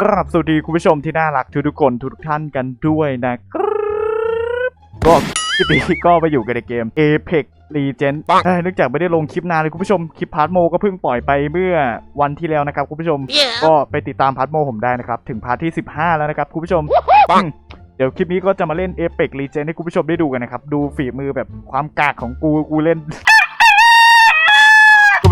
กราบสวัสดีคุณผู้ชมที่น่ารักทุกๆคนทุกท่านกันด้วยนะครับก็คลิปนี้ก็ไปอยู่กันในเกม Apex Legends เอ้ยเนื่องจากไม่ได้ลงคลิปนานเลยคุณผู้ชม คลิปพาร์ทโมก็เพิ่งปล่อยไปเมื่อวันที่แล้วนะครับคุณผู้ชม ก็ไปติดตามพาร์ทโมผมได้นะครับ ถึงพาร์ทที่ 15 แล้วนะครับคุณผู้ชมอืมเดี๋ยวคลิปนี้ก็จะมาเล่น Apex Legends ให้คุณผู้ชมได้ดูกันนะครับ ดูฝีมือแบบความกากของกูกูเล่นกู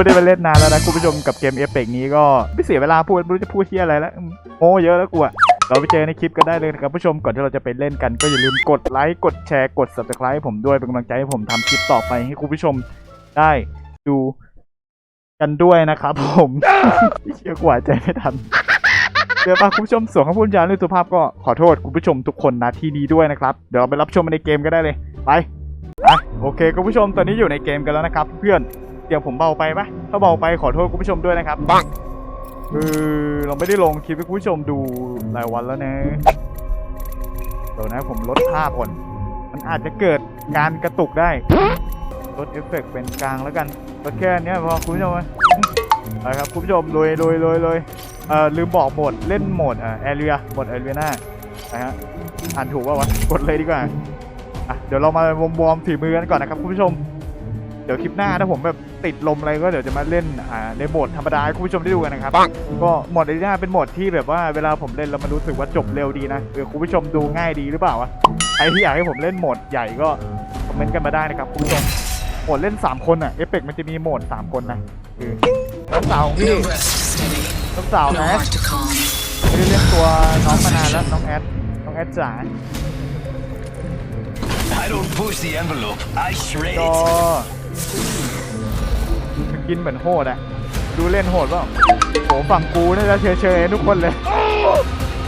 ไม่ได้มาเล่นนานแล้วนะคุณผู้ชมกับเกม Apex นี้ก็ไม่เสียเวลาพูดไม่รู้จะพูดเที่ยอะไรแล้วโม้เยอะแล้วกูอะเราไปเจอในคลิปกันได้เลยนะครับผู้ชมก่อนที่เราจะไปเล่นกันก็อย่าลืมกดไลค์กดแชร์กด subscribe ให้ผมด้วยเป็นกำลังใจให้ผมทำคลิปต่อไปให้คุณผู้ชมได้ดูกันด้วยนะครับผมเชื่อกว่าใจไม่ทันเดี๋ยวปะคุณผู้ชมส่วนข้าพูดจาเรื่องสุภาพก็ขอโทษคุณผู้ชมทุกคนนะที่นี้ด้วยนะครับเดี๋ยวเราไปรับชมในเกมก็ได้เลยไปไปโอเคคุณผู้ชมตอนนี้อยู่ในเกมกันแล้วนะครับ เพื่อน เดี๋ยวผมเบาไปปะถ้าเบาไปขอโทษคุณผู้ชมด้วยนะครับบังคือเราไม่ได้ลงคลิปให้คุณผู้ชมดูหลายวันแล้วนะเดี๋ยวนะผมลดภาพก่อน มันอาจจะเกิดการกระตุกได้ ลดเอฟเฟกต์เป็นกลางแล้วกันลดแค่เนี้ยพอคุณผู้ชมไหมไปครับคุณผู้ชมลุยลุยลุยลุยเอ่อลืมบอกโหมดเล่นโหมดอ่าแอเรียโหมดแอเรียนานะฮะอ่านถูกป่าวะกดเลยดีกว่าอะเดี๋ยวเรามาวอร์มวอร์มฝีมือกันก่อนนะครับคุณผู้ชม เดี๋ยวคลิปหน้าถ้าผมแบบ ติดลมอะไรก็เดี๋ยวจะมาเล่นอ่าในโหมดธรรมดาให้คุณผู้ชมได้ดูกันนะครับ ก็โหมดแอเรียนาเป็นโหมดที่แบบว่าเวลาผมเล่นแล้วมันรู้สึกว่าจบเร็วดีนะเออคุณผู้ชมดูง่ายดีหรือเปล่าวะใครที่อยากให้ผมเล่นโหมดใหญ่ก็คอมเมนต์กันมาได้นะครับคุณผู้ชมโหมดเล่นสามคนอะเอฟเฟกมันจะมีโหมดสามคนนะคือน้องสาวของพี่ No rest, steady. น้องสาว No นะ heart to calm. ไม่ได้เรียกตัวน้องมานานแล้วน้องแอดน้องแอดจ๋า I don't push the envelope. I shred ก็ it. กินเหมือนโหดอะดูเล่นโหดเปล่าโหฝั่งกูนี่จะเฉยๆทุกคนเลย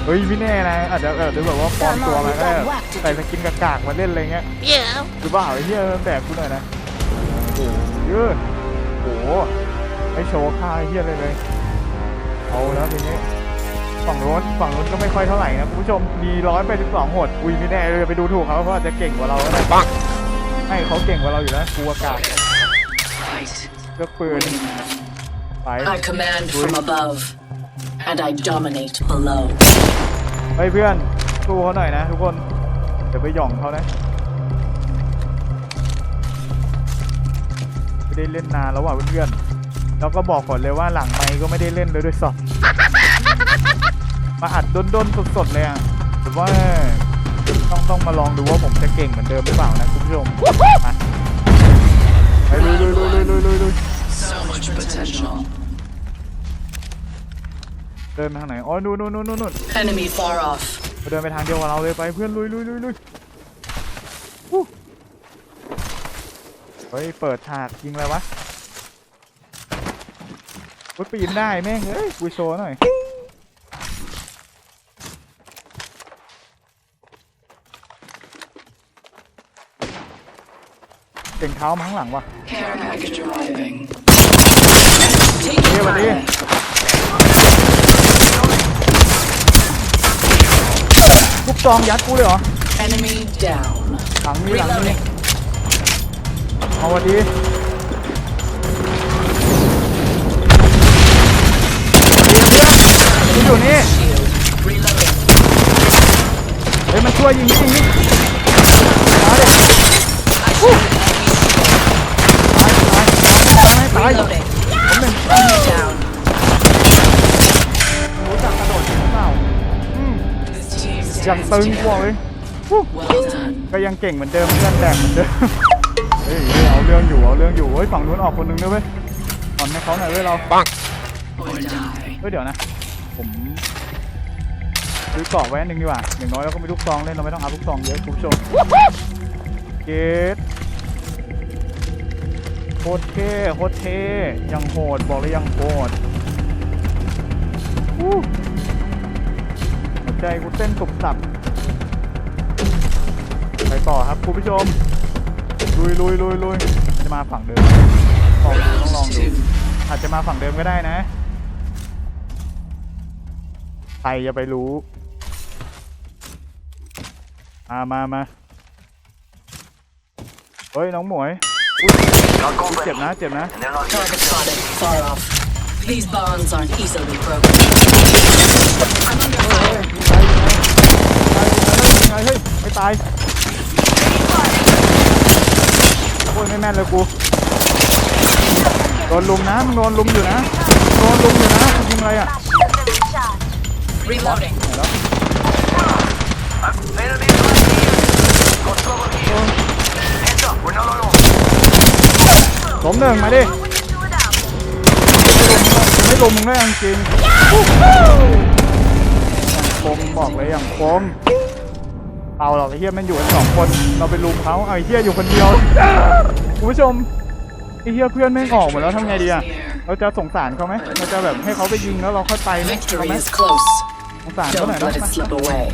เฮ้ยไม่แน่นะอาจจะอาจจะแบบว่าปลอมตัวมาก็ได้แบบใส่สกินกากๆมาเล่นอะไรเงี้ย Yeah. หรือเปล่าไอ้เหี้ยแบกกูหน่อยนะโอ้โหเยอะโอ้โหไม่โชว์ค่าไอ้เหี้ยเลยเลยเอาแล้วทีนี้ฝั่งโน้นฝั่งโน้นก็ไม่ค่อยเท่าไหร่นะคุณผู้ชมมีร้อยไปสิบสองหดอุ้ยไม่แน่เลยไปดูถูกเขาเพราะอาจจะเก่งกว่าเราก็ได้ปังให้เขาเก่งกว่าเราอยู่แล้วกลัวกาก Fight. เลือกปืนไป I command from above, and I dominate below. เฮ้ยเพื่อนสู้เขาหน่อยนะทุกคนเดี๋ยวไปหย่องเขานะไม่ได้เล่นนานแล้วว่ะเพื่อนๆแล้วก็บอกก่อนเลยว่าหลังไมค์ก็ไม่ได้เล่นเลยด้วยซ้ำมาอัดด้นๆสดๆเลยอะแต่ว่าต้องต้องมาลองดูว่าผมจะเก่งเหมือนเดิมหรือเปล่านะคุณผู้ชมมา ไปลุยลุยลุยลุยลุยลุยลุย So much potential. เดินไปทางไหนอ๋อนู่นนู่นนู่นนู่น Enemy far off. เดินไปทางเดียวกับเราเลยไปเพื่อนลุยลุยลุยลุยวู้เฮ้ยเปิดฉากยิงอะไรวะวุ้ยปีนได้แม่งเฮ้ยกูโชว์หน่อย เก่งเท้ามาข้างหลังวะ Care package arriving. เฮ้ยวันนี้ลูกซองยัดกูเลยเหรอ Enemy down. หลังนี้หลังนี้ Reloading. เอาวันดีมันอยู่นี่ Shield. Reloading. เฮ้ยมันช่วยยิงยิงยิงมาดิ I see ยังตึงกว่าเลยวู้ Well done. ก็ยังเก่งเหมือนเดิมเพื่อนแดกเหมือนเดิมเฮ้ยเอาเรื่องอยู่เอาเรื่องอยู่เฮ้ยฝั่งนู้นออกคนนึงด้วยเว้ยอ่อนให้เขาหน่อยเว้ยเราปังเฮ้ยเดี๋ยวนะ ผมซื้อกรอบไว้อันหนึ่งดีกว่าอย่างน้อยเราก็มีลูกซองเล่นเราไม่ต้องเอาลูกซองเยอะคุณผู้ชมเกตโคตรเท่โคตรเท่ยังโหดบอกเลยยังโหดวู้ ใจกูเต้นตุบตับ ไปต่อครับคุณผู้ชม ลุยลุยลุยลุยจะมาฝั่งเดิมลองดูต้องลองดู อาจจะมาฝั่งเดิมก็ได้นะ ใครจะไปรู้ มามามาเฮ้ย น้องหมวยอุ๊ยเจ็บนะ เจ็บนะ they're not Target spotted. Far off. These bonds aren't easily broken. I'm under fire. ยังไงเฮ้ยไม่ตาย โอ้ยไม่แม่นเลยกูโดนลุมนะมึงโดนลุมอยู่นะโดนลุมอยู่นะยิงอะไรอะ Reloading. Enemy Got trouble here. Heads up, we're not alone. สมหนึ่งมาดิไม่ ลุมมึงได้ยังจริงคมบอกเลยอย่างคมเอาหรอกไอ้เฮียมันอยู่กันสองคน เราไปลุมเขาเอาไอ้เฮียอยู่คนเดียวคุณผู้ชมไอ้เฮียเพื่อนแม่งออกหมดแล้วทำไงดีอะเราจะสงสารเขาไหมเราจะแบบให้เขาไปยิงแล้วเราค่อยไปไหมเอา Victory ไหม is close. สงสารเขาหน่อย Don't นะ let it slip away.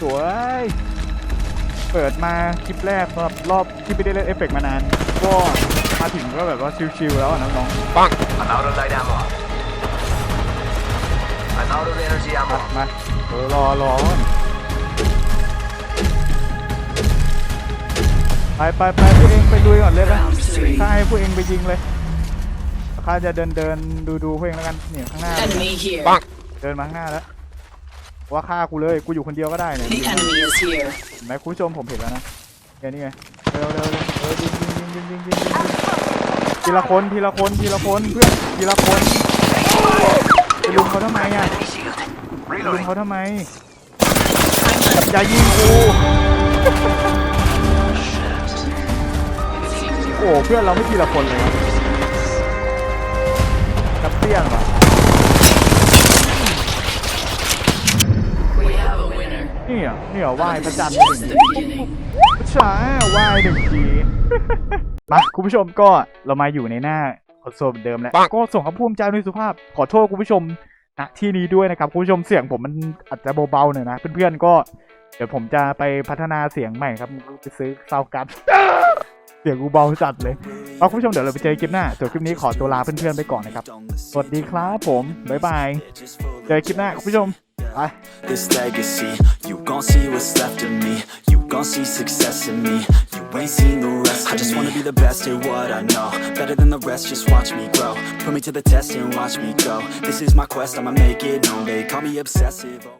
สวย เปิดมาคลิปแรกสำหรับรอบที่ไม่ได้เล่นเอฟเฟกต์มานาน ก็มาถึงก็แบบว่าชิลๆแล้วอะน้อง I'm out of light ammo. I'm out of energy ๆ ammo. มาเออรอรอก่อนไปไปไปพวกเองไปลุยก่อนเลยนะ Round three. ข้าให้พวกเองไปยิงเลยข้าจะเดินเดินดูดูพวกเองแล้วกันเนี่ยข้างหน้า Enemy here. เดินมาข้างหน้าแล้ว ว่าฆ่ากูเลยกูอยู่คนเดียวก็ได้เนี่ย The enemy is here. เห็นคุณผู้ชมผมเห็นแล้วนะเย็นี้ไงเร็วเร็วเร็วเออยิงยิงยิงยิงยิงยิงทีละคนทีละคนทีละคนเพื่อนทีละคนไปลุมเขาทำไมอะไปลุมเขาทำไมอย่ายิงกูโอ้เพื่อนเราไม่ทีละคนเลยวะกับเตี้ยงเหรอ เหรอว่ายพระจันทร์ Just the beginning. ใช่ว่ายหนึ่งทีมาคุณผู้ชมก็เรามาอยู่ในหน้าคอนโซลเหมือนเดิมแล้วก็ส่งคำพูดจาด้วยสุภาพ ขอโทษคุณผู้ชมณที่นี้ด้วยนะครับคุณผู้ชมเสียงผมมันอาจจะเบาๆหน่อยนะเพื่อนๆก็เดี๋ยวผมจะไปพัฒนาเสียงใหม่ครับไปซื้อซาวกัสเสียงกูเบาจัดเลยเอาคุณผู้ชมเดี๋ยวเราไปเจอคลิปหน้าส่วนคลิปนี้ขอตัวลาเพื่อนๆไปก่อนนะครับ สวัสดีครับผม บ๊ายบาย เจอคลิปหน้าคุณผู้ชมไป this legacy You gon' see what's left of me. You gon' see success in me. You ain't seen the rest I just wanna be the best at what I know. Better than the rest, just watch me grow. Put me to the test and watch me go. This is my quest, I'ma make it known. They call me obsessive